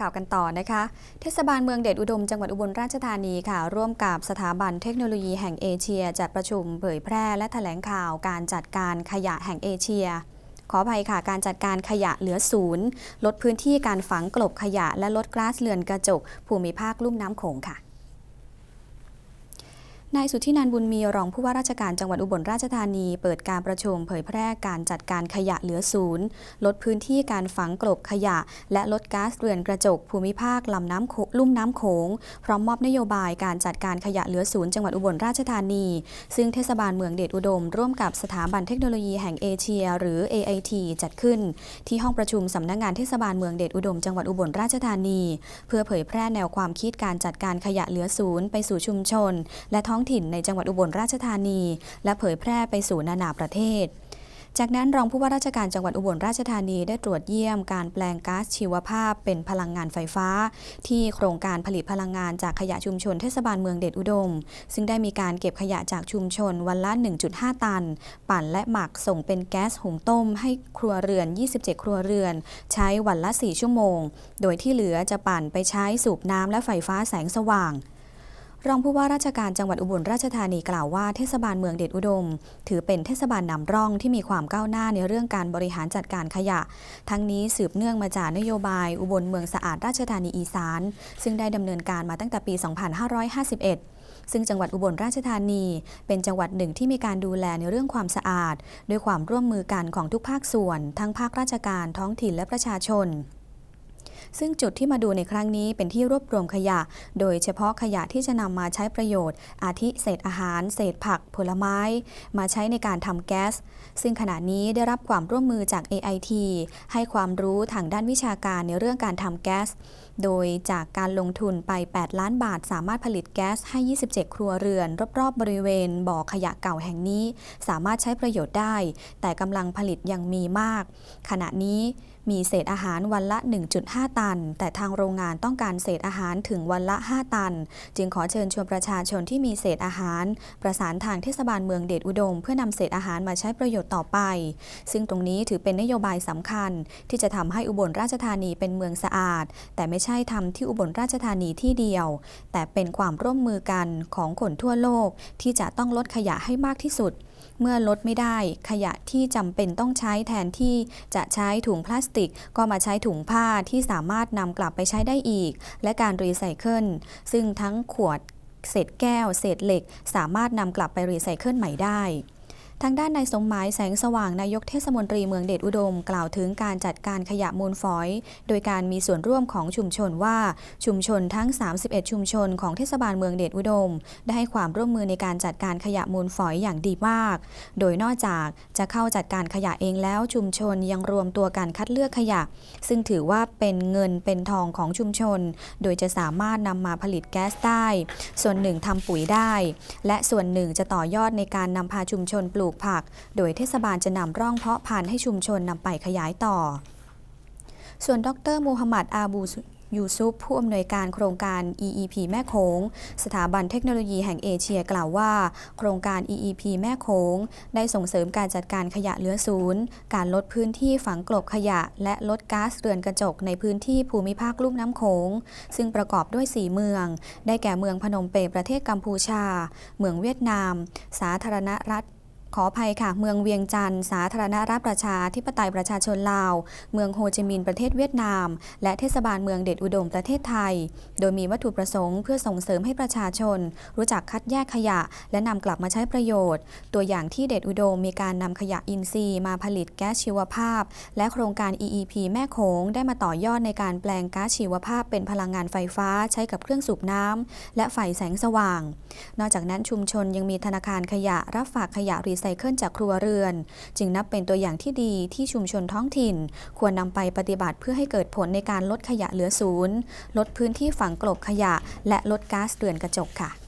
ข่าวกันต่อนะคะ เทศบาลเมืองเดชอุดมจังหวัดอุบลราชธานีค่ะ ร่วมกับสถาบันเทคโนโลยีแห่งเอเชีย จัดประชุมเผยแพร่และแถลงข่าวการจัดการขยะแห่งเอเชีย ขออภัยค่ะ การจัดการขยะเหลือศูนย์ ลดพื้นที่การฝังกลบขยะและลดก๊าซเรือนกระจก ภูมิภาคลุ่มน้ำโขงค่ะ นายสุทธินันบุญมีรองผู้ว่าราชการจังหวัดอุบลราชธานี เปิดการประชุมเผยแพร่การจัดการขยะเหลือศูนย์ ลดพื้นที่การฝังกลบขยะ และลดก๊าซเรือนกระจกภูมิภาคลำน้ำลุ่มน้ำโขง พร้อมมอบนโยบายการจัดการขยะเหลือศูนย์จังหวัดอุบลราชธานี ซึ่งเทศบาลเมืองเดชอุดม ร่วมกับสถาบันเทคโนโลยีแห่งเอเชีย หรือ AIT จัดขึ้น ที่ห้องประชุมสำนักงานเทศบาลเมืองเดชอุดมจังหวัดอุบลราชธานี เพื่อเผยแพร่แนวความคิดการจัดการขยะเหลือศูนย์ไปสู่ชุมชน และท้องถิ่นในจังหวัดอุบลราชธานี และเผยแพร่ไปสู่นานาประเทศจากนั้นรองผู้ว่าราชการจังหวัดอุบลราชธานีได้ตรวจเยี่ยมการแปลงก๊าซชีวภาพเป็นพลังงานไฟฟ้า ที่โครงการผลิตพลังงานจากขยะชุมชนเทศบาลเมืองเดชอุดม ซึ่งได้มีการเก็บขยะจากชุมชนวันละ 1.5 ตัน ปั่นและหมักส่งเป็นแก๊สหุงต้ม ให้ครัวเรือน 27 ครัวเรือน ใช้วันละ 4 ชั่วโมง โดยที่เหลือจะปั่นไปใช้สูบน้ำและไฟฟ้าแสงสว่าง รองผู้ว่าราชการจังหวัดอุบลราชธานีกล่าวว่าเทศบาลเมืองเดชอุดม ถือเป็นเทศบาลนำร่องที่มีความก้าวหน้าในเรื่องการบริหารจัดการขยะ ทั้งนี้สืบเนื่องมาจากนโยบายอุบลเมืองสะอาดราชธานีอีสาน ซึ่งได้ดำเนินการมาตั้งแต่ปี 2551ซึ่งจังหวัดอุบลราชธานี เป็นจังหวัดหนึ่งที่มีการดูแลในเรื่องความสะอาด ด้วยความร่วมมือกันของทุกภาคส่วน ทั้งภาคราชการท้องถิ่นและประชาชน ซึ่งจุดที่มาดูในครั้งนี้เป็นที่รวบรวมขยะ โดยเฉพาะขยะที่จะนำมาใช้ประโยชน์ อาทิเศษอาหาร เศษผัก ผลไม้ มาใช้ในการทำแก๊ส ซึ่งขณะนี้ได้รับความร่วมมือจาก AIT ให้ความรู้ทางด้านวิชาการในเรื่องการทำแก๊ส โดยจากการลงทุนไป 8 ล้านบาท สามารถผลิตแก๊สให้ 27 ครัวเรือน รอบๆ บริเวณบ่อขยะเก่าแห่งนี้ สามารถใช้ประโยชน์ได้ แต่กำลังผลิตยังมีมาก ขณะนี้ มีเศษอาหารวันละ 1.5 ตัน แต่ทางโรงงานต้องการเศษอาหารถึงวันละ 5 ตัน จึงขอเชิญชวนประชาชนที่มีเศษอาหาร ประสานทางเทศบาลเมืองเดชอุดม เพื่อนำเศษอาหารมาใช้ประโยชน์ต่อไป ซึ่งตรงนี้ถือเป็นนโยบายสำคัญ ที่จะทำให้อุบลราชธานีเป็นเมืองสะอาด แต่ไม่ใช่ทำที่อุบลราชธานีที่เดียว แต่เป็นความร่วมมือกันของคนทั่วโลกที่จะต้องลดขยะให้มากที่สุด เมื่อลดไม่ได้ ขยะที่จำเป็นต้องใช้แทนที่จะใช้ถุงพลาสติก ก็มาใช้ถุงผ้าที่สามารถนำกลับไปใช้ได้อีก และการรีไซเคิลซึ่งทั้งขวดเศษแก้ว เศษเหล็ก สามารถนำกลับไปรีไซเคิลใหม่ได้ ทางด้านนายสมหมายแสงสว่างนายกเทศมนตรีเมืองเดชอุดม กล่าวถึงการจัดการขยะมูลฝอย โดยการมีส่วนร่วมของชุมชนว่าชุมชนทั้ง 31 ชุมชนของเทศบาลเมืองเดชอุดม ได้ให้ความร่วมมือในการจัดการขยะมูลฝอยอย่างดีมาก โดยนอกจากจะเข้าจัดการขยะเองแล้วชุมชนยังรวมตัวกันคัดเลือกขยะ ซึ่งถือว่าเป็นเงินเป็นทองของชุมชน โดยจะสามารถนำมาผลิตแก๊สได้ ส่วนหนึ่งทำปุ๋ยได้ และส่วนหนึ่งจะต่อยอดในการนำพาชุมชนปลูกผัก โดยเทศบาลจะนำร่องเพาะพันธุ์ให้ชุมชนนำไปขยายต่อ ส่วนดรมูฮัมหมัดอาบูยูซุปผู้อำนวยการโครงการ EEP แม่โขงสถาบันเทคโนโลยีแห่งเอเชียกล่าวว่า โครงการ EEP แม่โขงได้ส่งเสริมการจัดการขยะเหลือศูนย์ การลดพื้นที่ฝังกลบขยะ และลดก๊าซเรือนกระจกในพื้นที่ภูมิภาคลุ่มน้ำโขง ซึ่งประกอบด้วย 4 เมือง ได้แก่เมืองพนมเปญประเทศกัมพูชา เมืองเวียดนาม สาธารณรัฐ ขออภัยค่ะ เมืองเวียงจันทร์สาธารณรัฐประชาธิปไตยประชาชนลาว เมืองโฮจิมินห์ประเทศเวียดนาม และเทศบาลเมืองเดชอุดมประเทศไทย โดยมีวัตถุประสงค์เพื่อส่งเสริมให้ประชาชน รู้จักคัดแยกขยะ และนำกลับมาใช้ประโยชน์ ตัวอย่างที่เดชอุดมมีการนำขยะอินทรีย์มาผลิตแก๊สชีวภาพ และโครงการ EEP แม่โขงได้มาต่อยอดในการแปลงก๊าซชีวภาพ เป็นพลังงานไฟฟ้าใช้กับเครื่องสูบน้ำและไฟแสงสว่าง นอกจากนั้นชุมชนยังมีธนาคารขยะรับฝากขยะรีไซซเคิลจากครัวเรือน จึงนับเป็นตัวอย่างที่ดีที่ชุมชนท้องถิ่น ควรนำไปปฏิบัติเพื่อให้เกิดผลในการลดขยะเหลือศูนย์ ลดพื้นที่ฝังกลบขยะ และลดก๊าซเรือนกระจกค่ะ